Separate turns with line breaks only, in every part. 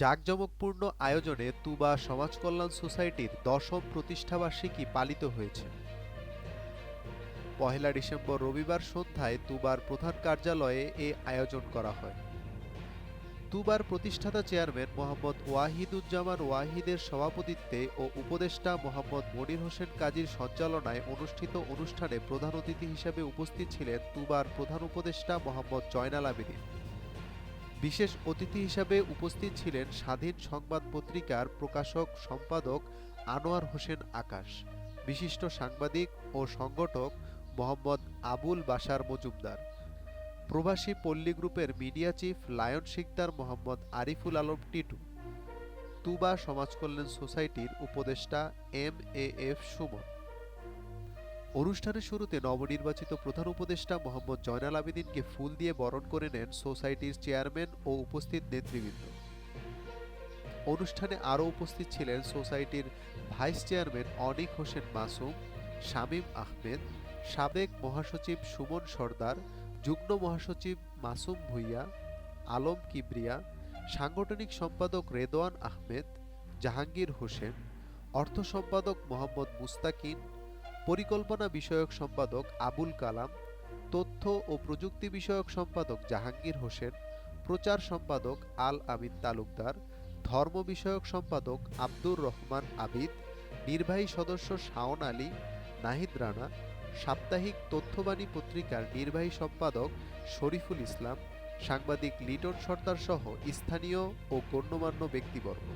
জাঁকজমকপূর্ণ আয়োজনে তুবা সমাজকল্যাণ সোসাইটির দশম প্রতিষ্ঠাবার্ষিকী পালিত হয়েছে। পহেলা ডিসেম্বর রবিবার সন্ধ্যায় তুবার প্রধান কার্যালয়ে এ আয়োজন করা হয়। তুবার প্রতিষ্ঠাতা চেয়ারম্যান মোহাম্মদ ওয়াহিদুজ্জামান ওয়াহিদের সভাপতিত্বে ও উপদেষ্টা মোহাম্মদ মনির হোসেন কাজীর সঞ্চালনায় অনুষ্ঠিত অনুষ্ঠানে প্রধান অতিথি হিসেবে উপস্থিত ছিলেন তুবার প্রধান উপদেষ্টা মোহাম্মদ জয়নাল আবেদীন। বিশেষ অতিথি হিসাবে উপস্থিত ছিলেন স্বাধীন সংবাদ পত্রিকার প্রকাশক সম্পাদক আনোয়ার হোসেন আকাশ, বিশিষ্ট সাংবাদিক ও সংগঠক মোহাম্মদ আবুল বাশার মজুমদার, প্রবাসী পল্লী গ্রুপের media chief Lion Sikder Mohammad Ariful Alam Titu, Tuba Samaj Kalyan সোসাইটির উপদেষ্টা এম এ এফ সুমন। অনুষ্ঠানের শুরুতে নবনির্বাচিত প্রধান উপদেষ্টা মোহাম্মদ জয়নাল আবেদিনকে ফুল দিয়ে বরণ করে নেন সোসাইটির চেয়ারম্যান ও উপস্থিত নেতৃবৃন্দ। অনুষ্ঠানে আরও উপস্থিত ছিলেন সোসাইটির ভাইস চেয়ারম্যান অনিক হোসেন মাসুম, শামীম আহমেদ, সাবেক মহাসচিব সুমন সর্দার, যুগ্ম মহাসচিব মাসুম ভুইয়া, আলম কিবরিয়া, সাংগঠনিক সম্পাদক রেদওয়ান আহমেদ, জাহাঙ্গীর হোসেন, অর্থ সম্পাদক মোহাম্মদ মুস্তাকিন পরিকল্পনা বিষয়ক সম্পাদক আবুল কালাম, তথ্য ও প্রযুক্তি বিষয়ক সম্পাদক জাহাঙ্গীর হোসেন, প্রচার সম্পাদক আল আমিন তালুকদার, ধর্ম বিষয়ক সম্পাদক আব্দুর রহমান আবিদ, নির্বাহী সদস্য শাওন আলী, নাহিদ রানা, সাপ্তাহিক তথ্যবাণী পত্রিকার নির্বাহী সম্পাদক শরীফুল ইসলাম, সাংবাদিক লিটন সর্দার সহ স্থানীয় ও গণ্যমান্য ব্যক্তিবর্গ।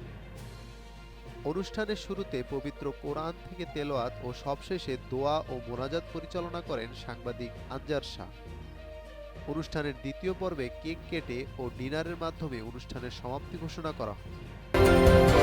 অনুষ্ঠানের শুরুতে পবিত্র কোরআন থেকে তেলোয়াত ও সবশেষে দোয়া ও মোনাজাত পরিচালনা করেন সাংবাদিক আনজার শাহ। অনুষ্ঠানের দ্বিতীয় পর্বে কেক কেটে ও ডিনারের মাধ্যমে অনুষ্ঠানের সমাপ্তি ঘোষণা করা হয়।